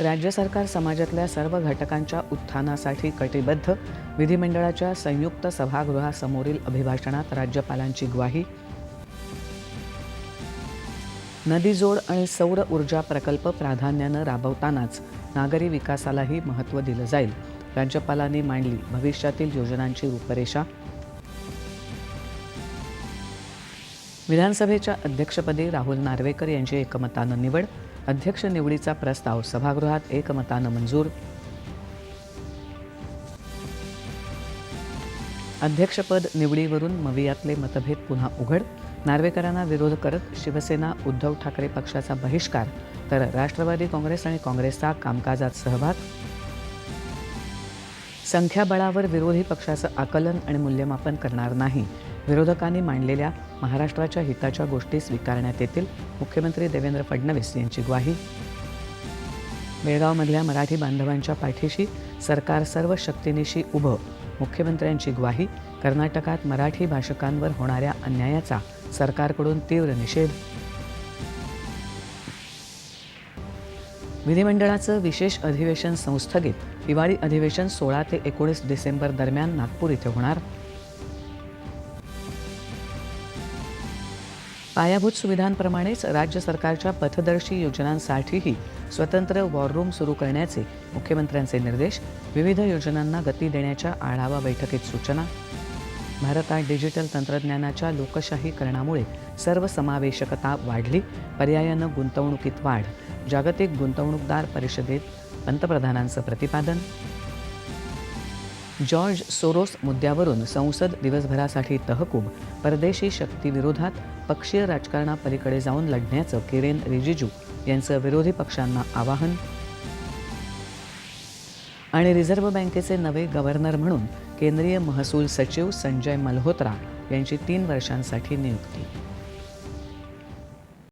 राज्य सरकार समाजातल्या सर्व घटकांच्या उत्थानासाठी कटिबद्ध. विधिमंडळाच्या संयुक्त सभागृहासमोरील अभिभाषणात राज्यपालांची ग्वाही. नदीजोड आणि सौर ऊर्जा प्रकल्प प्राधान्यानं राबवतानाच नागरी विकासालाही महत्त्व दिलं जाईल. राज्यपालांनी मांडली भविष्यातील योजनांची रूपरेषा. विधानसभेच्या अध्यक्षपदी राहुल नार्वेकर यांची एकमतानं निवड. अध्यक्ष निवडीचा प्रस्ताव सभागृहात एकमतानं मंजूर. अध्यक्षपद निवडीवरून मवियातले मतभेद पुन्हा उघड. नार्वेकरांना विरोध करत शिवसेना उद्धव ठाकरे पक्षाचा बहिष्कार. तर राष्ट्रवादी काँग्रेस आणि काँग्रेसचा कामकाजात सहभाग. संख्याबळावर विरोधी पक्षाचं आकलन आणि मूल्यमापन करणार नाही. विरोधकांनी मांडलेल्या महाराष्ट्राच्या हिताच्या गोष्टी स्वीकारण्यात येतील. मुख्यमंत्री देवेंद्र फडणवीस यांची ग्वाही. बेळगावमधल्या मराठी बांधवांच्या पाठीशी सरकार सर्व शक्तीनिशी उभं. मुख्यमंत्र्यांची ग्वाही. कर्नाटकात मराठी भाषकांवर होणाऱ्या अन्यायाचा सरकारकडून तीव्र निषेध. विधिमंडळाचं विशेष अधिवेशन संस्थगित. हिवाळी अधिवेशन सोळा ते एकोणीस डिसेंबर दरम्यान नागपूर इथे होणार. पायाभूत सुविधांप्रमाणेच राज्य सरकारच्या पथदर्शी योजनांसाठीही स्वतंत्र वॉर सुरू करण्याचे मुख्यमंत्र्यांचे निर्देश विविध योजनांना गती देण्याच्या आढावा बैठकीत सूचना भारतात डिजिटल तंत्रज्ञानाच्या लोकशाहीकरणामुळे सर्वसमावेशकता वाढली पर्यायानं गुंतवणुकीत वाढ जागतिक गुंतवणूकदार परिषदेत पंतप्रधानांचं प्रतिपादन जॉर्ज सोरोस मुद्द्यावरून संसद दिवसभरासाठी तहकूब परदेशी शक्तीविरोधात पक्षीय राजकारणापलीकडे जाऊन लढण्याचं किरेन रिजिजू यांचं विरोधी पक्षांना आवाहन. आणि रिझर्व्ह बँकेचे नवे गव्हर्नर म्हणून केंद्रीय महसूल सचिव संजय मल्होत्रा यांची तीन वर्षांसाठी नियुक्ती.